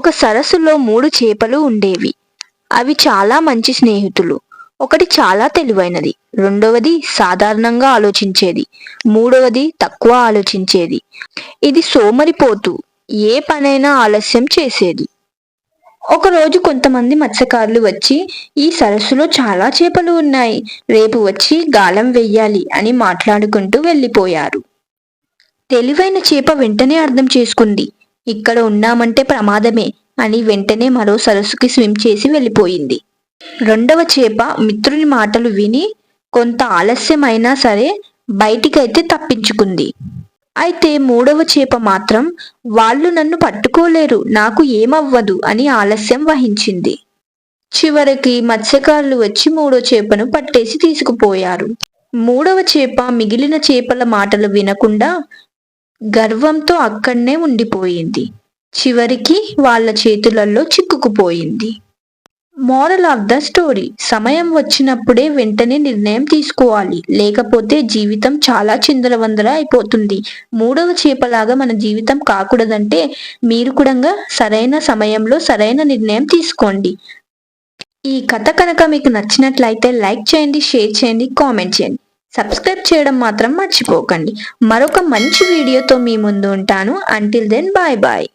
ఒక సరస్సులో మూడు చేపలు ఉండేవి. అవి చాలా మంచి స్నేహితులు. ఒకటి చాలా తెలివైనది రెండవది సాధారణంగా ఆలోచించేది మూడవది తక్కువ ఆలోచించేది. ఇది సోమరిపోతూ ఏ పనైనా ఆలస్యం చేసేది. ఒకరోజు కొంతమంది మత్స్యకారులు వచ్చి ఈ సరస్సులో చాలా చేపలు ఉన్నాయి రేపు వచ్చి గాలం వెయ్యాలి అని మాట్లాడుకుంటూ వెళ్ళిపోయారు. తెలివైన చేప వెంటనే అర్థం చేసుకుంది. ఇక్కడ ఉన్నామంటే ప్రమాదమే అని వెంటనే మరో సరస్సుకి స్విమ్ చేసి వెళ్ళిపోయింది. రెండవ చేప మిత్రుని మాటలు విని కొంత ఆలస్యమైనా సరే బయటికైతే తప్పించుకుంది. అయితే మూడవ చేప మాత్రం వాళ్ళు నన్ను పట్టుకోలేరు నాకు ఏమవ్వదు అని ఆలస్యం వహించింది. చివరికి మత్స్యకారులు వచ్చి మూడో చేపను పట్టేసి తీసుకుపోయారు. మూడవ చేప మిగిలిన చేపల మాటలు వినకుండా గర్వంతో అక్కడనే ఉండిపోయింది. చివరికి వాళ్ళ చేతులలో చిక్కుకుపోయింది. Moral of the story. సమయం వచ్చినప్పుడే వెంటనే నిర్ణయం తీసుకోవాలి. లేకపోతే జీవితం చాలా చిందరవందర అయిపోతుంది. మూడవ చేపలాగా మన జీవితం కాకూడదంటే మీరు కూడా సరైన సమయంలో సరైన నిర్ణయం తీసుకోండి. ఈ కథ కనుక మీకు నచ్చినట్లయితే లైక్ చేయండి షేర్ చేయండి కామెంట్ చేయండి. సబ్స్క్రైబ్ చేయడం మాత్రం మర్చిపోకండి. మరొక మంచి వీడియోతో మీ ముందు ఉంటాను. Until then bye bye